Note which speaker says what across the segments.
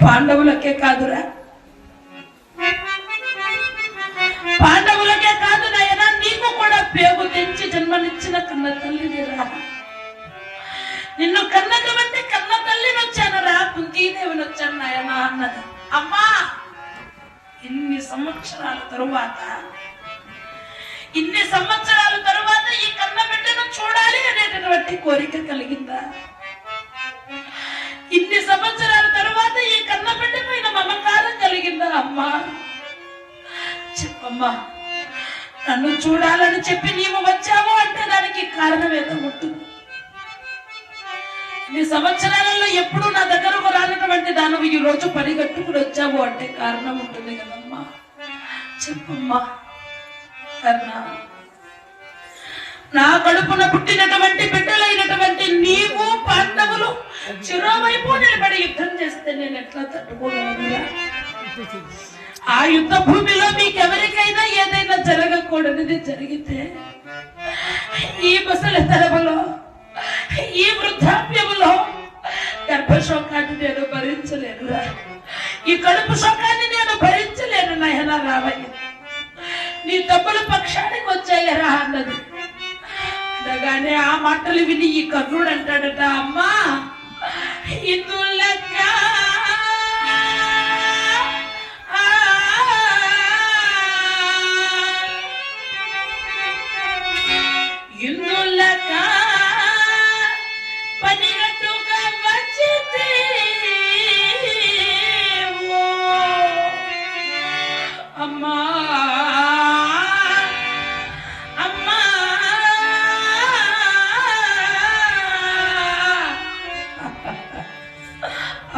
Speaker 1: పాండవులకే కాదురా. పాండవులకే కాదు నాయన నీకు కూడా పేగు తెంచి జన్మనిచ్చిన కన్న తల్లినిరా నిన్ను కన్నది బట్టి కన్న తల్లిని వచ్చానురా కుంతీదేవిని వచ్చాను నాయన అన్నది. అమ్మా ఇన్ని సంవత్సరాల తరువాత ఇన్ని సంవత్సరాల తరువాత ఈ కన్న బిడ్డను చూడాలి అనేటటువంటి కోరిక కలిగిందా? ఇన్ని సంవత్సరాల తర్వాత ఈ కన్న బిడ్డ పైన మమకారం కలిగిందా అమ్మా? చెప్పమ్మా నన్ను చూడాలని చెప్పి నీవు వచ్చావు అంటే దానికి కారణం ఏదో ఉంటుంది. ఇన్ని సంవత్సరాలలో ఎప్పుడు నా దగ్గరకు రానటువంటి దానివి ఈ రోజు పరిగట్టుకుని వచ్చావు అంటే కారణం ఉంటుంది కదమ్మా. చెప్పమ్మా కర్ణ. నా కడుపున పుట్టినటువంటి బిడ్డలైనటువంటి నీ నేను ఎట్లా తట్టుకోగలను ఆ యుద్ధ భూమిలో మీకెవరికైనా ఏదైనా జరగకూడనిది జరిగితే ఈ ముసలి తరములో ఈ వృద్ధాప్యములో గర్భశోకాన్ని నేను భరించలేను ఈ కడుపు శోకాన్ని నేను భరించలేను నయన రావయ్య నీ తప్పుల పక్షానికి వచ్చాయరా అన్నది. అనగానే ఆ మాటలు విని ఈ కర్ణుడు అంటాడట అమ్మా ఇందులో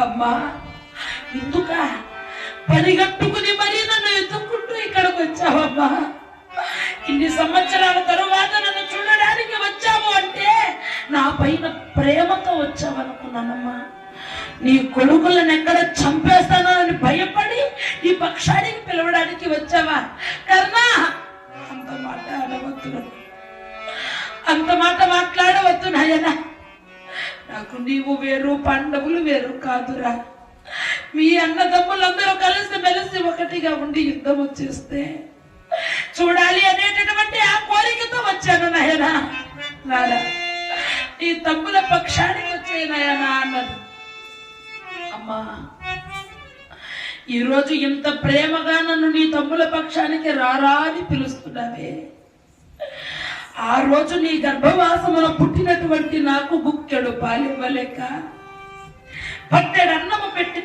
Speaker 1: అమ్మా ఎందుక పనిగట్టుకుని మరీ నన్ను ఎత్తుకుంటూ ఇక్కడికి వచ్చావమ్మా. ఇన్ని సంవత్సరాల తరువాత నన్ను చూడడానికి వచ్చావు అంటే నా పైన ప్రేమతో వచ్చావనుకున్నానమ్మా. నీ కొడుకులను ఎక్కడ చంపేస్తానో అని భయపడి నీ పక్షానికి పిలవడానికి వచ్చావా? కర్ణా! అంత మాట అనవద్దు అంత మాట మాట్లాడవద్దు నాయనా. నాకు నీవు వేరు పండవులు వేరు కాదురా. మీ అన్నదమ్ములందరూ కలిసి మెలిసి ఒకటిగా ఉండి యుద్ధం వచ్చేస్తే చూడాలి అనేటటువంటి ఆ కోరికతో వచ్చాను నాయనా. నారా నీ తమ్ముల పక్షానికి వచ్చే నాయనా అన్నది. అమ్మా ఈరోజు ఇంత ప్రేమగా నన్ను నీ తమ్ముల పక్షానికి రారా అని పిలుస్తున్నావే. ఆ రోజు నీ గర్భవాసమున బట్టి నాకు బుక్కెడు పాలివ్వలేక పట్టెడు అన్నము పెట్టి